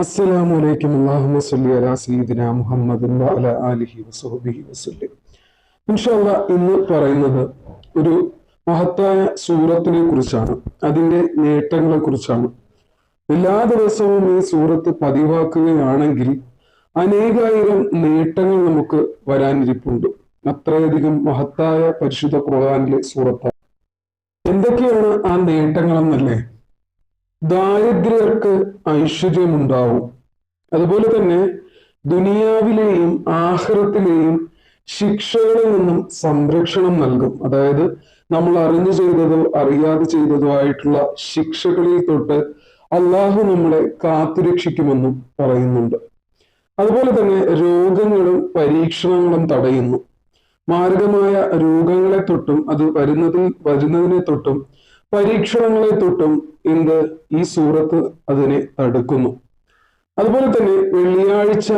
അസ്സലാമു അലൈക്കും അല്ലാഹുമ്മ സല്ലി അലാ മുഹമ്മദിൻ ആലിഹി വസഹ്ബിഹി വസല്ലം. ഇൻഷാല്ല ഇന്ന് പറയുന്നത് ഒരു മഹത്തായ സൂറത്തിനെ കുറിച്ചാണ്. അതിന്റെ നേട്ടങ്ങളെ കുറിച്ചാണ്. എല്ലാ ദിവസവും ഈ സൂറത്ത് പതിവാക്കുകയാണെങ്കിൽ അനേകായിരം നേട്ടങ്ങൾ നമുക്ക് വരാനിരിപ്പുണ്ട്. അത്രയധികം മഹത്തായ പരിശുദ്ധ ഖുർആനിലെ സൂറത്താണ്. എന്തൊക്കെയാണ് ആ നേട്ടങ്ങളെന്നല്ലേ? ദാരിദ്ര്യർക്ക് ഐശ്വര്യമുണ്ടാവും. അതുപോലെ തന്നെ ദുനിയാവിലെയും ആഹ്റത്തിലെയും ശിക്ഷകളിൽ നിന്നും സംരക്ഷണം നൽകും. അതായത് നമ്മൾ അറിഞ്ഞു ചെയ്തതോ അറിയാതെ ചെയ്തതോ ആയിട്ടുള്ള ശിക്ഷകളിൽ തൊട്ട് അള്ളാഹു നമ്മളെ കാത്തുരക്ഷിക്കുമെന്നും പറയുന്നുണ്ട്. അതുപോലെ തന്നെ രോഗങ്ങളും പരീക്ഷണങ്ങളും തടയുന്നു. മാരകമായ രോഗങ്ങളെ തൊട്ടും അത് വരുന്നതിൽ വരുന്നതിനെ തൊട്ടും പരീക്ഷണങ്ങളെ തൊട്ടും എന്ത് ഈ സൂറത്ത് അതിനെ തടുക്കുന്നു അതുപോലെ തന്നെ വെള്ളിയാഴ്ച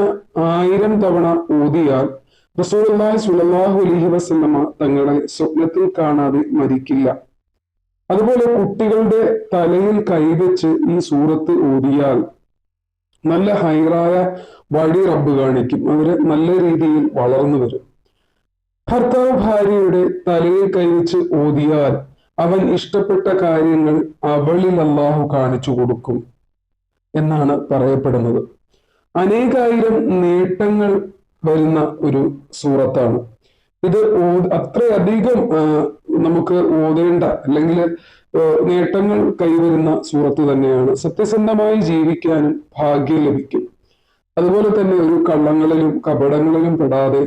ആയിരം തവണ ഊതിയാൽ റസൂലി സുലല്ലാഹു അലഹി വസല്ലമ തങ്ങളെ സ്വപ്നത്തിൽ കാണാതെ മരിക്കില്ല. അതുപോലെ കുട്ടികളുടെ തലയിൽ കൈവച്ച് ഈ സൂറത്ത് ഊതിയാൽ നല്ല ഹൈറായ വഴി റബ്ബ് കാണിക്കും. അവർ നല്ല രീതിയിൽ വളർന്നു വരും. ഭർത്താവ് ഭാര്യയുടെ തലയിൽ കൈവച്ച് ഓതിയാൽ അവൻ ഇഷ്ടപ്പെട്ട കാര്യങ്ങൾ അവളിൽ അള്ളാഹു കാണിച്ചു കൊടുക്കും എന്നാണ് പറയപ്പെടുന്നത്. അനേകായിരം നേട്ടങ്ങൾ വരുന്ന ഒരു സൂറത്താണ്. ഇത് അത്രയധികം നമുക്ക് ഓതേണ്ട അല്ലെങ്കിൽ നേട്ടങ്ങൾ കൈവരുന്ന സൂറത്ത് തന്നെയാണ്. സത്യസന്ധമായി ജീവിക്കാനും ഭാഗ്യം ലഭിക്കും. അതുപോലെ തന്നെ ഒരു കള്ളങ്ങളിലും കപടങ്ങളിലും പെടാതെ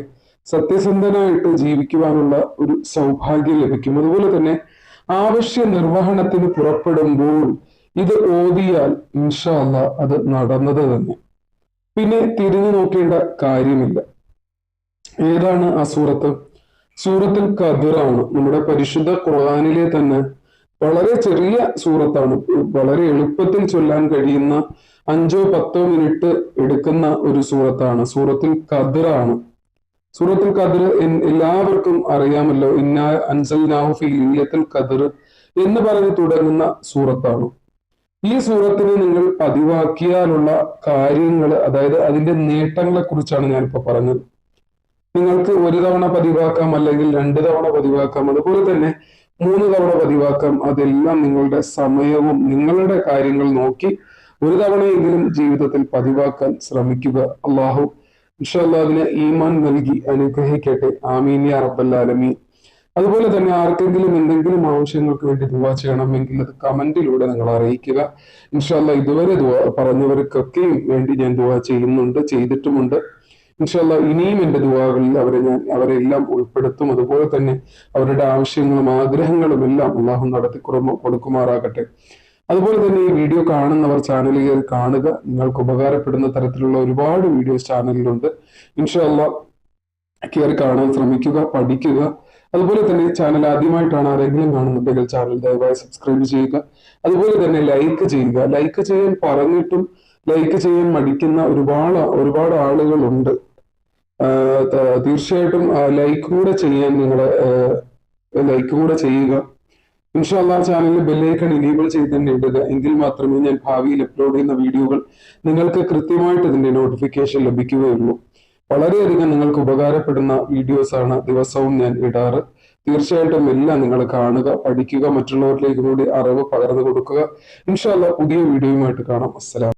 സത്യസന്ധനായിട്ട് ജീവിക്കുവാനുള്ള ഒരു സൗഭാഗ്യം ലഭിക്കും. അതുപോലെ തന്നെ ആവശ്യ നിർവഹണത്തിന് പുറപ്പെടുമ്പോൾ ഇത് ഓതിയാൽ ഇൻഷാല്ല അത് നടന്നത് തന്നെ. പിന്നെ തിരിഞ്ഞു നോക്കേണ്ട കാര്യമില്ല. ഏതാണ് ആ സൂറത്ത്? സൂറത്തിൽ കതിറാണ് നമ്മുടെ പരിശുദ്ധ ഖുർആാനിലെ തന്നെ വളരെ ചെറിയ സൂറത്താണ്. വളരെ എളുപ്പത്തിൽ ചൊല്ലാൻ കഴിയുന്ന അഞ്ചോ പത്തോ മിനിറ്റ് എടുക്കുന്ന ഒരു സൂറത്താണ്. സൂറത്തിൽ കതിറാണ് സൂറത്തുൽ ഖദർ എല്ലാവർക്കും അറിയാമല്ലോ ഇന്ന എന്ന് പറഞ്ഞ് തുടങ്ങുന്ന സൂറത്താണ്. ഈ സൂറത്തിനെ നിങ്ങൾ പതിവാക്കിയാലുള്ള കാര്യങ്ങൾ അതായത് അതിന്റെ നേട്ടങ്ങളെ കുറിച്ചാണ് ഞാനിപ്പോ പറഞ്ഞത്. നിങ്ങൾക്ക് ഒരു തവണ പതിവാക്കാം അല്ലെങ്കിൽ രണ്ട് തവണ പതിവാക്കാം അതുപോലെ തന്നെ മൂന്ന് തവണ പതിവാക്കാം അതെല്ലാം നിങ്ങളുടെ സമയവും നിങ്ങളുടെ കാര്യങ്ങൾ നോക്കി ഒരു തവണയെങ്കിലും ജീവിതത്തിൽ പതിവാക്കാൻ ശ്രമിക്കുക. അള്ളാഹു ഇൻഷാല്ലാ അതിന് ഈമാൻ നൽകി അനുഗ്രഹിക്കട്ടെ. ആമീൻ യാ റബ്ബല്ലാലമീൻ അതുപോലെ തന്നെ ആർക്കെങ്കിലും എന്തെങ്കിലും ആവശ്യങ്ങൾക്ക് വേണ്ടി ദുവാ ചെയ്യണമെങ്കിൽ അത് കമന്റിലൂടെ നിങ്ങൾ അറിയിക്കുക. ഇൻഷാല്ല ഇതുവരെ പറഞ്ഞവർക്കൊക്കെയും വേണ്ടി ഞാൻ ദുവാ ചെയ്യുന്നുണ്ട് ചെയ്തിട്ടുമുണ്ട്. ഇൻഷാല്ല ഇനിയും എന്റെ ദുവാകളിൽ അവരെ ഞാൻ അവരെല്ലാം ഉൾപ്പെടുത്തും. അതുപോലെ തന്നെ അവരുടെ ആവശ്യങ്ങളും ആഗ്രഹങ്ങളും എല്ലാം അള്ളാഹു നടത്തി കൊടുക്കുമാറാകട്ടെ അതുപോലെ തന്നെ ഈ വീഡിയോ കാണുന്നവർ ചാനലിൽ കയറി കാണുക. നിങ്ങൾക്ക് ഉപകാരപ്പെടുന്ന തരത്തിലുള്ള ഒരുപാട് വീഡിയോസ് ചാനലിലുണ്ട് ഇൻഷല്ല കയറി കാണാൻ ശ്രമിക്കുക പഠിക്കുക. അതുപോലെ തന്നെ ചാനൽ ആദ്യമായിട്ടാണ് ആരെങ്കിലും കാണുന്നുണ്ടെങ്കിൽ ചാനൽ ദയവായി സബ്സ്ക്രൈബ് ചെയ്യുക. അതുപോലെ തന്നെ ലൈക്ക് ചെയ്യുക. ലൈക്ക് ചെയ്യാൻ പറഞ്ഞിട്ടും ലൈക്ക് ചെയ്യാൻ മടിക്കുന്ന ഒരുപാട് ഒരുപാട് ആളുകളുണ്ട് തീർച്ചയായിട്ടും ലൈക്ക് കൂടെ ചെയ്യാൻ നിങ്ങളെ ലൈക്ക് കൂടെ ചെയ്യുക. ഇൻഷാല്ലാ ചാനലിൽ ബെല്ലൈക്കൺ ഇനേബിൾ ചെയ്തിട്ടുണ്ട്. എങ്കിൽ മാത്രമേ ഞാൻ ഭാവിയിൽ അപ്ലോഡ് ചെയ്യുന്ന വീഡിയോകൾ നിങ്ങൾക്ക് കൃത്യമായിട്ട് ഇതിന്റെ നോട്ടിഫിക്കേഷൻ ലഭിക്കുകയുള്ളൂ. വളരെയധികം നിങ്ങൾക്ക് ഉപകാരപ്പെടുന്ന വീഡിയോസ് ആണ് ദിവസവും ഞാൻ ഇടാറ്. തീർച്ചയായിട്ടും എല്ലാം നിങ്ങൾ കാണുക പഠിക്കുക മറ്റുള്ളവരിലേക്ക് കൂടി അറിവ് പകർന്നു കൊടുക്കുക. ഇൻഷാല്ല പുതിയ വീഡിയോയുമായിട്ട് കാണാം. അസ്സലാം